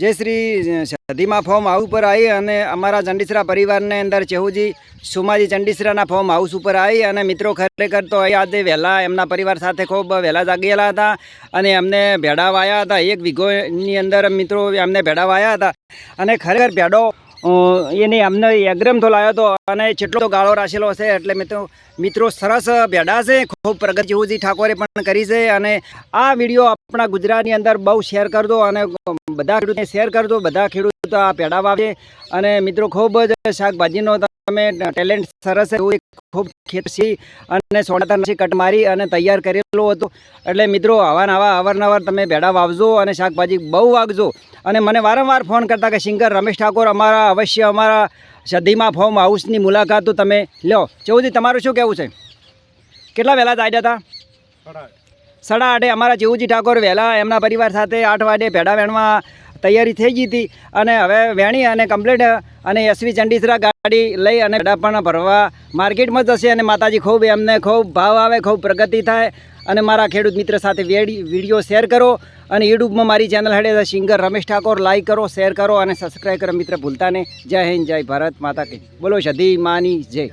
જય Shri સધીમા form house ઉપર આવી અને અમારા ચંડીસરા પરિવારને અંદર ચેહુજી, સુમાજી ચંડીસરાના ફોર્મ હાઉસ ઉપર આવી અને મિત્રો ખરેખર તો અહીં આજે વહેલા એમના પરિવાર સાથે ખૂબ વહેલા જાગેલા હતા અને એમને ભેડા વાયા હતા. એક વીઘોની અંદર મિત્રો એમને ભેડા વાયા હતા અને ખરેખર ભેડો એની અમને એગ્રેમ તો લાવ્યો હતો અને જેટલો ગાળો રાખેલો હશે એટલે મિત્રો મિત્રો સરસ ભેડા છે, ખૂબ પ્રગતિ ચેહુજી ઠાકોરે પણ કરી છે અને આ વીડિયો આપણા ગુજરાતની અંદર બહુ શેર કરજો અને બધા ખેડૂતને શેર કરજો, બધા ખેડૂતો આ પેડા વાવે. અને મિત્રો ખૂબ જ શાકભાજીનો તમે ટેલેન્ટ સરસ એવું ખૂબ ખેત અને સોડાતા પછી કટ મારી અને તૈયાર કરેલો હતો. એટલે મિત્રો આવા નવા અવારનવાર તમે ભેડા વાવજો અને શાકભાજી બહુ વાવજો અને મને વારંવાર ફોન કરતા કે સિંગર રમેશ ઠાકોર અમારા અવશ્ય અમારા સદીમાં ફોર્મ હાઉસની મુલાકાત તમે લો ચૌધરી તમારું શું કહેવું છે? કેટલા વહેલા આવ્યા હતા? સાડા આઠે. અમારા જેવુજી ઠાકોર વહેલા એમના પરિવાર સાથે આઠ વાગે ભેડા વેણવા તૈયારી થઈ ગઈ હતી અને હવે વેણી અને કમ્પ્લેટ અને એસવી ચંડીસરા ગાડી લઈ અને ભેડા પણ ભરવા માર્કેટમાં જશે અને માતાજી ખૂબ એમને ખૂબ ભાવ આવે, ખૂબ પ્રગતિ થાય. અને મારા ખેડૂત મિત્ર સાથે વેડી, વીડિયો શેર કરો અને યુટ્યુબમાં મારી ચેનલ હેડે સિંગર રમેશ ઠાકોર. લાઈક કરો શેર કરો અને સબસ્ક્રાઈબ કરો. મિત્ર ભૂલતા નહીં. જય હિન્દ, જય ભારત માતા કી. બોલો, સધી માની, જય.